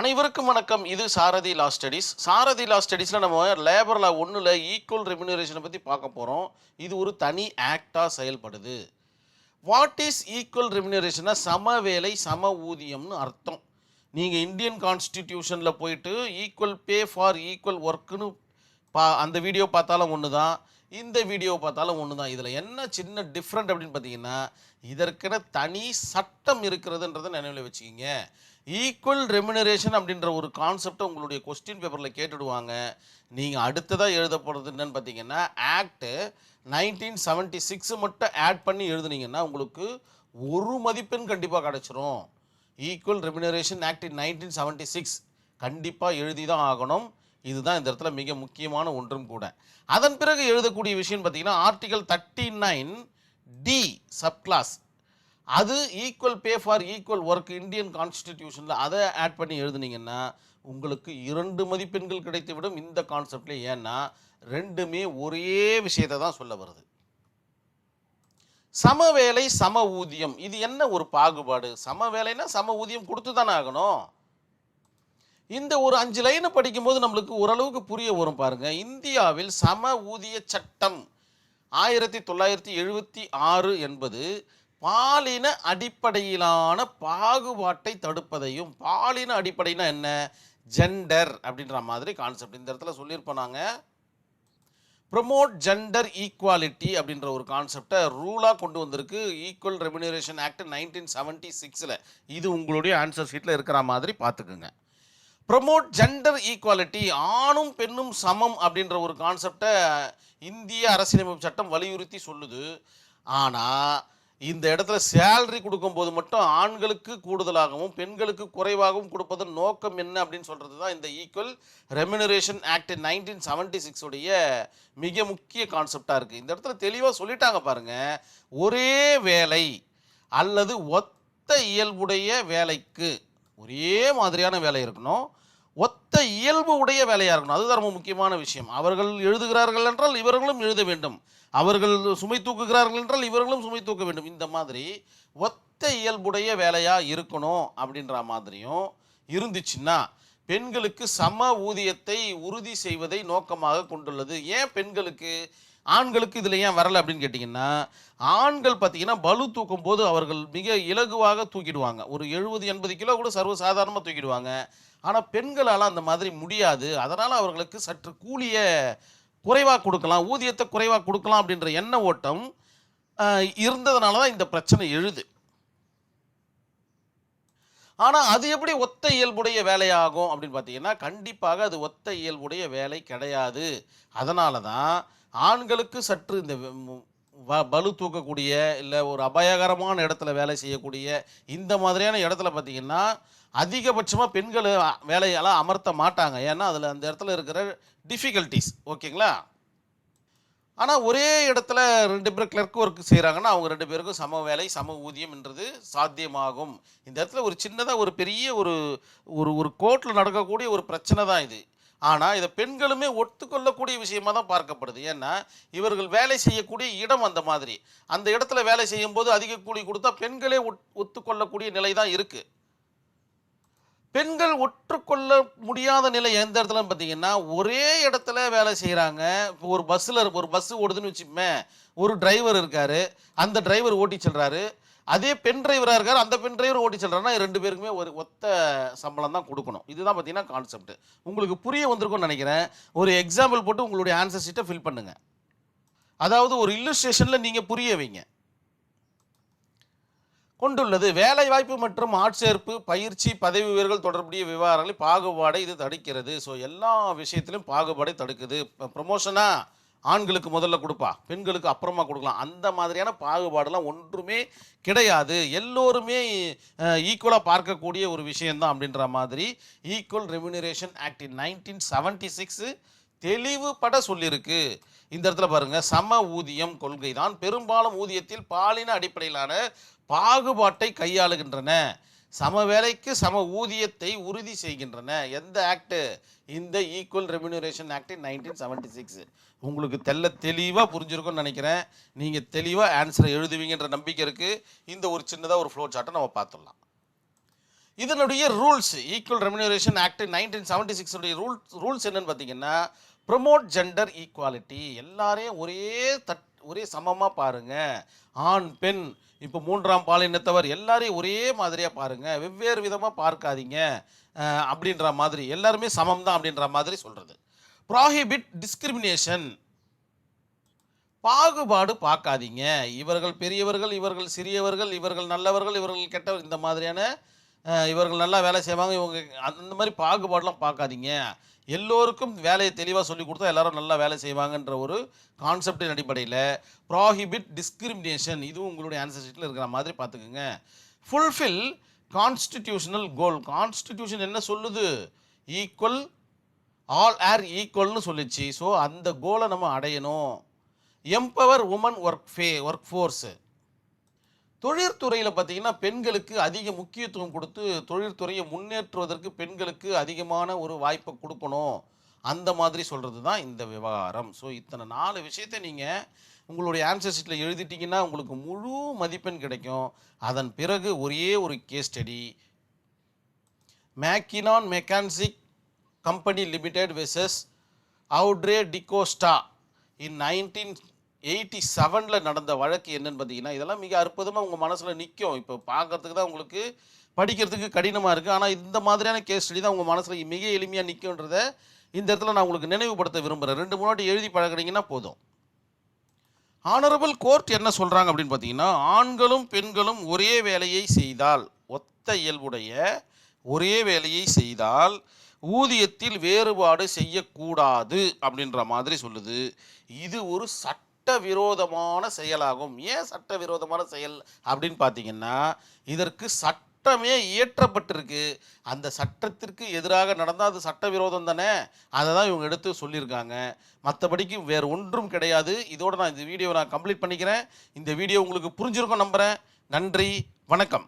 அனைவருக்கும் வணக்கம். இது சாரதி லா ஸ்டடீஸ் சாரதி லா ஸ்டடீஸில் நம்ம லேபர் லா ஒன்றில் ஈக்குவல் ரெமினரேஷனை பற்றி பார்க்க போகிறோம் இது ஒரு தனி ஆக்டாக செயல்படுது. வாட் இஸ் ஈக்குவல் ரெமினரேஷனா சம வேலை சம ஊதியம்னு அர்த்தம். நீங்கள் இந்தியன் கான்ஸ்டிடியூஷனில் போயிட்டு ஈக்குவல் பே ஃபார் ஈக்குவல் ஒர்க்குன்னு பா அந்த வீடியோ பார்த்தாலும் ஒன்று தான் இந்த வீடியோ பார்த்தாலும் ஒன்று தான் இதில் என்ன சின்ன டிஃப்ரெண்ட் அப்படின்னு பார்த்தீங்கன்னா இதற்கென தனி சட்டம் இருக்கிறதுன்றதை நினைவில் வச்சுக்கிங்க. ஈக்குவல் ரெமினரேஷன் அப்படின்ற ஒரு கான்செப்டை உங்களுடைய கொஸ்டின் பேப்பரில் கேட்டுடுவாங்க. நீங்கள் அடுத்ததாக எழுத போகிறது என்னன்னு பார்த்தீங்கன்னா ஆக்டு நைன்டீன் செவன்ட்டி சிக்ஸ் மட்டும் ஆட் பண்ணி எழுதுனீங்கன்னா உங்களுக்கு ஒரு மதிப்பெண் கண்டிப்பாக கிடச்சிரும். Equal remuneration act nineteen seventy six கண்டிப்பாக எழுதி தான் ஆகணும். இதுதான் இந்த இடத்துல மிக முக்கியமான ஒன்றும் கூட. அதன் பிறகு எழுதக்கூடிய விஷயம் பார்த்தீங்கன்னா article thirty nine D subclause அது equal pay for equal work Indian கான்ஸ்டிடியூஷனில் அதை ஆட் பண்ணி எழுதுனீங்கன்னா உங்களுக்கு இரண்டு மதிப்பெண்கள் கிடைத்துவிடும் இந்த கான்செப்டில் ஏன்னா ரெண்டுமே ஒரே விஷயத்தை தான் சொல்ல வருது. சம வேலை சம ஊதியம். இது என்ன ஒரு பாகுபாடு? சம வேலைன்னா சம ஊதியம் கொடுத்து தானே ஆகணும். இந்த ஒரு அஞ்சு லைனை படிக்கும்போது நம்மளுக்கு ஓரளவுக்கு புரிய வரும் பாருங்க. இந்தியாவில் சம ஊதிய சட்டம் ஆயிரத்தி தொள்ளாயிரத்தி எழுபத்தி ஆறு என்பது பாலின அடிப்படையிலான பாகுபாட்டை தடுப்பதையும் பாலின அடிப்படைனா என்ன? ஜெண்டர் அப்படின்ற மாதிரி கான்செப்ட் இந்த இடத்துல சொல்லியிருப்போம் நாங்கள் ப்ரொமோட் ஜெண்டர் ஈக்குவாலிட்டி அப்படின்ற ஒரு கான்செப்டை ரூலாக கொண்டு வந்திருக்கு. Equal remuneration act nineteen seventy சிக்ஸில் இது உங்களுடைய ஆன்சர் ஷீட்டில் இருக்கிற மாதிரி பார்த்துக்குங்க. ப்ரொமோட் ஜெண்டர் ஈக்குவாலிட்டி ஆணும் பெண்ணும் சமம் அப்படின்ற ஒரு கான்செப்டை இந்திய அரசியலமைப்பு சட்டம் வலியுறுத்தி சொல்லுது. ஆனால் இந்த இடத்துல சேலரி கொடுக்கும்போது மட்டும் ஆண்களுக்கு கூடுதலாகவும் பெண்களுக்கு குறைவாகவும் கொடுப்பதன் நோக்கம் என்ன அப்படின்னு சொல்கிறது தான் இந்த equal remuneration act nineteen seventy சிக்ஸுடைய மிக முக்கிய கான்செப்டாக இருக்குது இந்த இடத்துல தெளிவாக சொல்லிட்டாங்க பாருங்கள் ஒரே வேலை அல்லது ஒத்த இயல்புடைய வேலைக்கு ஒரே மாதிரியான வேலை இருக்கணும். ஒத்த இயல்பு உடைய வேலையாக இருக்கணும். அதுதான் ரொம்ப முக்கியமான விஷயம். அவர்கள் எழுதுகிறார்கள் என்றால் இவர்களும் எழுத வேண்டும். அவர்கள் சுமை தூக்குகிறார்கள் என்றால் இவர்களும் சுமை தூக்க வேண்டும். இந்த மாதிரி ஒத்த இயல்புடைய வேலையாக இருக்கணும் அப்படின்ற மாதிரியும் இருந்துச்சுன்னா பெண்களுக்கு சம ஊதியத்தை உறுதி செய்வதை நோக்கமாக கொண்டுள்ளது. ஏன் பெண்களுக்கு ஆண்களுக்கு இதில் ஏன் வரலை அப்படின்னு கேட்டிங்கன்னா ஆண்கள் பார்த்தீங்கன்னா பலு தூக்கும் போது அவர்கள் மிக இலகுவாக தூக்கிடுவாங்க. ஒரு எழுபது எண்பது கிலோ கூட சர்வசாதாரணமாக தூக்கிடுவாங்க. ஆனால் பெண்களால் அந்த மாதிரி முடியாது. அதனால் அவர்களுக்கு சற்று கூலியை குறைவாக கொடுக்கலாம் ஊதியத்தை குறைவாக கொடுக்கலாம் அப்படின்ற எண்ண ஓட்டம் இருந்ததுனால தான் இந்த பிரச்சனை எழுது. ஆனால் அது எப்படி ஒத்த இயல்புடைய வேலையாகும் அப்படின்னு பார்த்தீங்கன்னா கண்டிப்பாக அது ஒத்த இயல்புடைய வேலை கிடையாது. அதனால தான் ஆண்களுக்கு சற்று இந்த வ- தூக்கக்கூடிய இல்லை ஒரு அபாயகரமான இடத்துல வேலை செய்யக்கூடிய இந்த மாதிரியான இடத்துல பார்த்தீங்கன்னா அதிகபட்சமாக பெண்கள் வேலையெல்லாம் அமர்த்த மாட்டாங்க. ஏன்னா அதில் அந்த இடத்துல இருக்கிற டிஃபிகல்ட்டிஸ் ஓகேங்களா? ஆனால் ஒரே இடத்துல ரெண்டு பேர் கிளர்க் ஒர்க் செய்கிறாங்கன்னா அவங்க ரெண்டு பேருக்கும் சம வேலை சம ஊதியம்ன்றது சாத்தியமாகும். இந்த இடத்துல ஒரு சின்னதாக ஒரு பெரிய ஒரு ஒரு ஒரு கோர்ட்டில் நடக்கக்கூடிய ஒரு பிரச்சனை தான் இது. ஆனால் இதை பெண்களுமே ஒத்துக்கொள்ளக்கூடிய விஷயமா தான் பார்க்கப்படுது. ஏன்னா இவர்கள் வேலை செய்யக்கூடிய இடம் அந்த மாதிரி. அந்த இடத்துல வேலை செய்யும்போது அதிக கூலி கொடுத்தா பெண்களே ஒத்துக்கொள்ளக்கூடிய நிலை தான் இருக்குது பெண்கள் ஒற்றுக்கொள்ள முடியாத நிலை எந்த இடத்துல பார்த்தீங்கன்னா ஒரே இடத்துல வேலை செய்கிறாங்க இப்போ ஒரு பஸ்ஸில் ஒரு பஸ்ஸு ஓடுதுன்னு வச்சுப்போமே ஒரு டிரைவர் இருக்கார். அந்த டிரைவர் ஓட்டி செல்கிறாரு அதே பெண் டிரைவராக இருக்கார் அந்த பெண் டிரைவர் ஓட்டி செல்கிறாருன்னா ரெண்டு பேருக்குமே ஒரு ஒத்த சம்பளம் தான் கொடுக்கணும். இதுதான் பார்த்தீங்கன்னா கான்செப்ட் உங்களுக்கு புரிய வந்திருக்கும்னு நினைக்கிறேன். ஒரு எக்ஸாம்பிள் போட்டு உங்களுடைய ஆன்சர் ஷீட்டை ஃபில் பண்ணுங்க. அதாவது ஒரு இல்லுஸ்ட்ரேஷனில் நீங்கள் புரிய வைங்க. கொண்டுள்ளது வேலைவாய்ப்பு மற்றும் ஆட்சேர்ப்பு பயிற்சி பதவி உயர்கள் தொடர்புடைய விவகாரங்களை பாகுபாடை இது தடுக்கிறது. ஸோ எல்லா விஷயத்திலும் பாகுபாடை தடுக்குது. இப்போ ப்ரொமோஷனாக ஆண்களுக்கு முதல்ல கொடுப்பா பெண்களுக்கு அப்புறமா கொடுக்கலாம். அந்த மாதிரியான பாகுபாடெல்லாம் ஒன்றுமே கிடையாது. எல்லோருமே ஈக்குவலாக பார்க்கக்கூடிய ஒரு விஷயந்தான் அப்படின்ற மாதிரி equal remuneration act in nineteen seventy six தெளிவுபட சொல்லியிருக்கு இந்த இடத்துல பாருங்கள் சம ஊதியம் கொள்கை தான் பெரும்பாலும் ஊதியத்தில் பாலின அடிப்படையிலான பாகுபாட்டை கையாளுகின்றன. சம வேலைக்கு சம ஊதியத்தை உறுதி செய்கின்றன. எந்த ஆக்டு இந்த equal remuneration act nineteen seventy six உங்களுக்கு தெல்ல தெளிவாக புரிஞ்சிருக்கும்னு நினைக்கிறேன். நீங்கள் தெளிவாக ஆன்சரை எழுதுவீங்கன்ற நம்பிக்கை இருக்குது இந்த ஒரு சின்னதாக ஒரு ஃப்ளோ சார்ட்டை நம்ம பார்த்துடலாம். இதனுடைய rules equal remuneration act nineteen seventy சிக்ஸுடைய rule rules என்னன்னு பார்த்தீங்கன்னா ப்ரொமோட் ஜெண்டர் ஈக்குவாலிட்டி எல்லாரையும் ஒரே தட் ஒரே சமமாக பாருங்க. ஆண் பெண் இப்போ மூன்றாம் பாலினத்தவர் எல்லாரையும் ஒரே மாதிரியாக பாருங்க. வெவ்வேறு விதமாக பார்க்காதீங்க. அப்படின்ற மாதிரி. எல்லாருமே சமம் தான் அப்படின்ற மாதிரி சொல்கிறது ப்ராஹிபிட் டிஸ்கிரிமினேஷன் பாகுபாடு பார்க்காதீங்க. இவர்கள் பெரியவர்கள் இவர்கள் சிறியவர்கள் இவர்கள் நல்லவர்கள் இவர்கள் கெட்டவர் இந்த மாதிரியான இவர்கள் நல்லா வேலை செய்வாங்க. இவங்க அந்த மாதிரி பாகுபாடெலாம் பார்க்காதீங்க. எல்லோருக்கும் வேலையை தெளிவாக சொல்லி கொடுத்தா எல்லாரும் நல்லா வேலை செய்வாங்கன்ற ஒரு கான்செப்டின் அடிப்படையில் ப்ராஹிபிட் டிஸ்கிரிமினேஷன் இதுவும் உங்களுடைய ஆன்சர் ஷீட்டில் இருக்கிற மாதிரி பார்த்துக்குங்க. ஃபுல்ஃபில் கான்ஸ்டிடியூஷனல் கோல் கான்ஸ்டிடியூஷன் என்ன சொல்லுது? ஈக்குவல் ஆல் ஏர் ஈக்குவல்னு சொல்லிச்சு. ஸோ அந்த கோலை நம்ம அடையணும். எம்பவர் உமன் ஒர்க் ஃபே ஒர்க் ஃபோர்ஸு தொழிற்துறையில் பார்த்தீங்கன்னா பெண்களுக்கு அதிக முக்கியத்துவம் கொடுத்து தொழிற்துறையை முன்னேற்றுவதற்கு பெண்களுக்கு அதிகமான ஒரு வாய்ப்பை கொடுக்கணும். அந்த மாதிரி சொல்கிறது தான் இந்த விவகாரம். ஸோ இத்தனை நாலு விஷயத்தை நீங்கள் உங்களுடைய ஆன்சர் ஷீட்டில் எழுதிட்டீங்கன்னா உங்களுக்கு முழு மதிப்பெண் கிடைக்கும். அதன் பிறகு ஒரே ஒரு case study Mackinnon Mackenzie company limited versus Audrey D'Costa in nineteen eighty செவனில் நடந்த வழக்கு என்னன்னு பார்த்தீங்கன்னா இதெல்லாம் மிக அற்புதமாக உங்கள் மனசில் நிற்கும் இப்போ பார்க்கறதுக்கு தான் உங்களுக்கு படிக்கிறதுக்கு கடினமாக இருக்குது ஆனால் இந்த மாதிரியான கேஸ் ஸ்டடி தான் உங்கள் மனசில் மிக எளிமையாக நிற்கும்ன்றத இந்த இடத்துல நான் உங்களுக்கு நினைவுபடுத்த விரும்புகிறேன் ரெண்டு மூணு எழுதி பழகிறீங்கன்னா போதும். ஆனரபிள் கோர்ட் என்ன சொல்கிறாங்க அப்படின்னு பார்த்தீங்கன்னா ஆண்களும் பெண்களும் ஒரே வேலையை செய்தால் ஒத்த இயல்புடைய ஒரே வேலையை செய்தால் ஊதியத்தில் வேறுபாடு செய்யக்கூடாது அப்படின்ற மாதிரி சொல்லுது. இது ஒரு சட்ட சட்டவிரோதமான செயலாகும். ஏன் சட்டவிரோதமான செயல் அப்படின்னு பார்த்தீங்கன்னா இதற்கு சட்டமே இயற்றப்பட்டிருக்கு. அந்த சட்டத்திற்கு எதிராக நடந்தால் அது சட்டவிரோதம் தானே? அதை தான் இவங்க எடுத்து சொல்லியிருக்காங்க. மற்றபடிக்கு வேறு ஒன்றும் கிடையாது. இதோடு நான் இந்த வீடியோவை நான் கம்ப்ளீட் பண்ணிக்கிறேன். இந்த வீடியோ உங்களுக்கு புரிஞ்சிருக்கும் நம்புகிறேன் நன்றி. வணக்கம்.